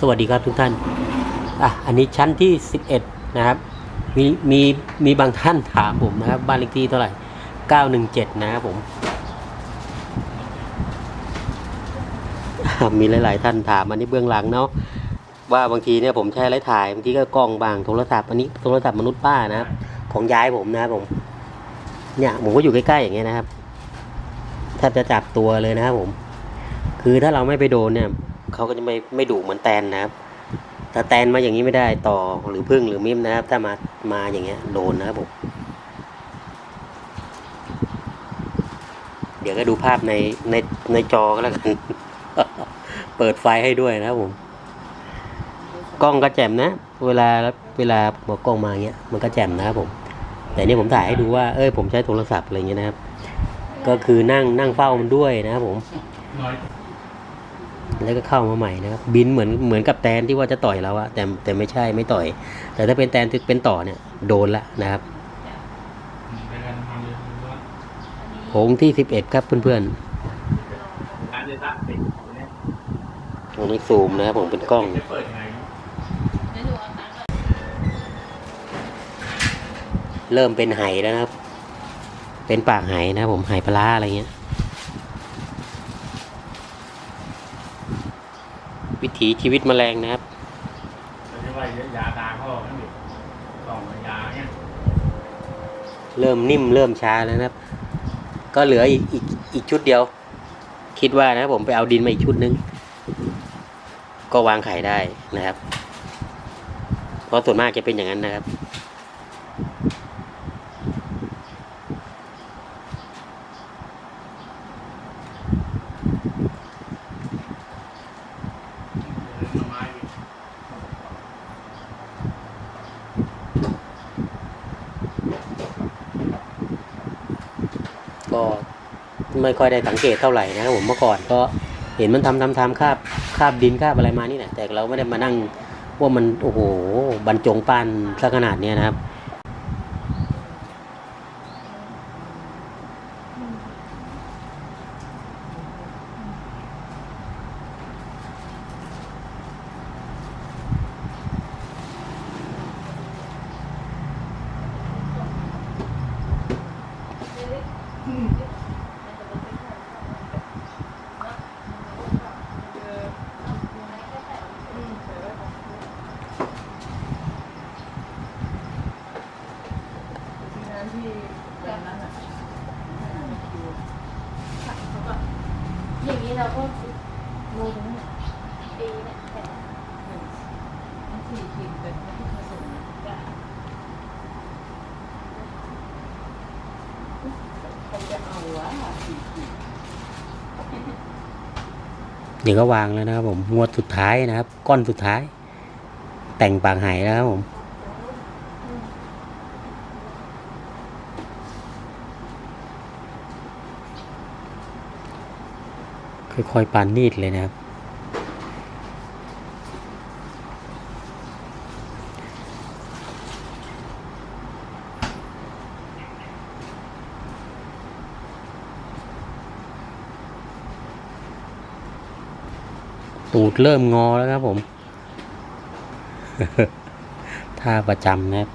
สวัสดีครับทุกท่านอะอันนี้ชั้นที่ 11 นะครับ มีมีมีบางท่านถามผมนะครับ บ้านเลขที่เท่าไหร่ 917 นะครับผม มีหลาย ๆ ท่านถามอันนี้เบื้องหลังเนาะว่าบางทีเนี่ยผมใช้ไรถ่ายบางทีก็กล้องบางโทรศัพท์อันนี้โทรศัพท์มนุษย์ป้านะครับของย้ายผมนะครับผม เนี่ยผมก็อยู่ใกล้ ๆ อย่างเงี้ยนะครับแทบจะจับตัวเลยนะครับผม คือถ้าเราไม่ไปโดนเนี่ย เขาก็จะไม่ไม่ดุเหมือนแตนนะครับแต่แตนมาอย่างนี้ไม่ได้ต่อหรือพึ่งหรือมิมนะครับ ถ้ามามาอย่างเงี้ยโดนนะครับผมเดี๋ยวก็ดูภาพในในในจอก็แล้วกัน เปิดไฟให้ด้วยนะครับผมกล้องก็แจ่มนะ เวลาเวลาหมอกล้องมาเงี้ยมันก็แจ่มนะครับผม แต่นี่ผมถ่ายให้ดูว่าเอ้ยผมใช้โทรศัพท์อะไรเงี้ยนะครับ ก็คือนั่งนั่งเฝ้ามันด้วยนะครับผม แล้วก็เข้ามาใหม่นะครับ บินเหมือนเหมือนกับแตนที่ว่าจะต่อยเราอะแต่แต่ไม่ใช่ไม่ต่อย แต่ถ้าเป็นแตนที่เป็นต่อเนี่ย โดนละนะครับในการทำเลยว่าโถงที่สิบเอ็ดครับเพื่อนการจะตัดติดเนี่ยๆตรงนี้ซูมนะครับผมเป็นกล้องเริ่มเป็นไหแล้วนะครับ เป็นปากไหนะครับผมไหปลาอะไรเงี้ย วิถีชีวิตแมลงนะครับเราจะว่ายาตาเขานั่นอยู่กล่องยาเนี่ยเริ่มนิ่มเริ่มช้าแล้วนะครับ ก็เหลืออีกอีกอีกชุดเดียว คิดว่านะครับผมไปเอาดินมาอีกชุดนึง ก็วางไข่ได้นะครับ เพราะส่วนมากจะเป็นอย่างนั้นนะครับ ไม้ ก็ไม่ค่อยได้สังเกตเท่าไหร่นะครับผมเมื่อก่อนก็เห็นมันทำทำทำคาบคาบดินคาบอะไรมานี่แหละแต่เราไม่ได้มานั่งว่ามันโอ้โหบรรจงป้านซะขนาดนี้นะครับ อย่างนี้เราก็ลงปีเนี่ยแต่ สี่ขีดเป็นที่ผสม จะใครจะ เอาวะสี่ขีดเดี๋ยวก็วางแล้วนะครับผมงวดสุดท้ายนะครับ ก้อนสุดท้าย แต่งปากหายแล้วครับผมค่อยๆปานนีดเลยนะครับ ตูดเริ่มงอแล้วครับผมท่าประจำนะครับ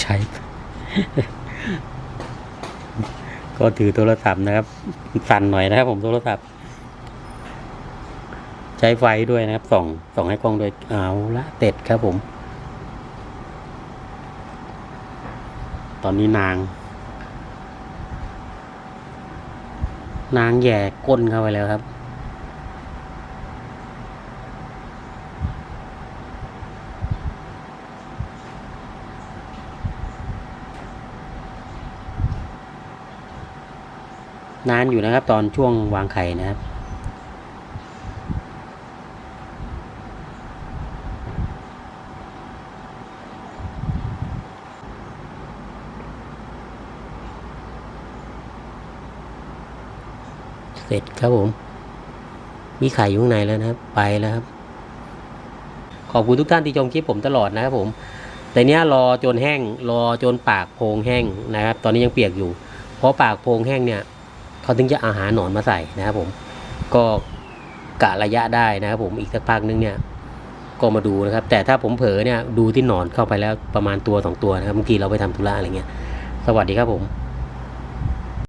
ใช่ก็ถือโทรศัพท์นะครับ สั่นหน่อยนะครับ ผมโทรศัพท์ ใช้ไฟด้วยนะครับ ส่องส่องให้กล้องด้วยเอาละเต็ดครับผม ตอนนี้นาง นางแย่ก้นเข้าไปแล้วครับ นานอยู่นะครับ ตอนช่วงวางไข่นะครับเสร็จครับผม มีไข่อยู่ข้างในแล้วนะครับ ไปแล้วครับ ขอบคุณทุกท่านที่ชมคลิปผมตลอดนะครับผมแต่เนี้ยรอจนแห้ง รอจนปากโพงแห้งนะครับ ตอนนี้ยังเปียกอยู่ เพราะปากโพงแห้งเนี่ย เขาถึงจะอาหารหนอนมาใส่นะครับผมก็กะระยะได้นะครับผมอีกสักพักนึงเนี่ยก็มาดูนะครับ แต่ถ้าผมเผลอเนี่ยดูที่หนอนเข้าไปแล้วประมาณตัวสองตัวนะครับเมื่อกี้เราไปทำธุระอะไรเงี้ยสวัสดีครับผม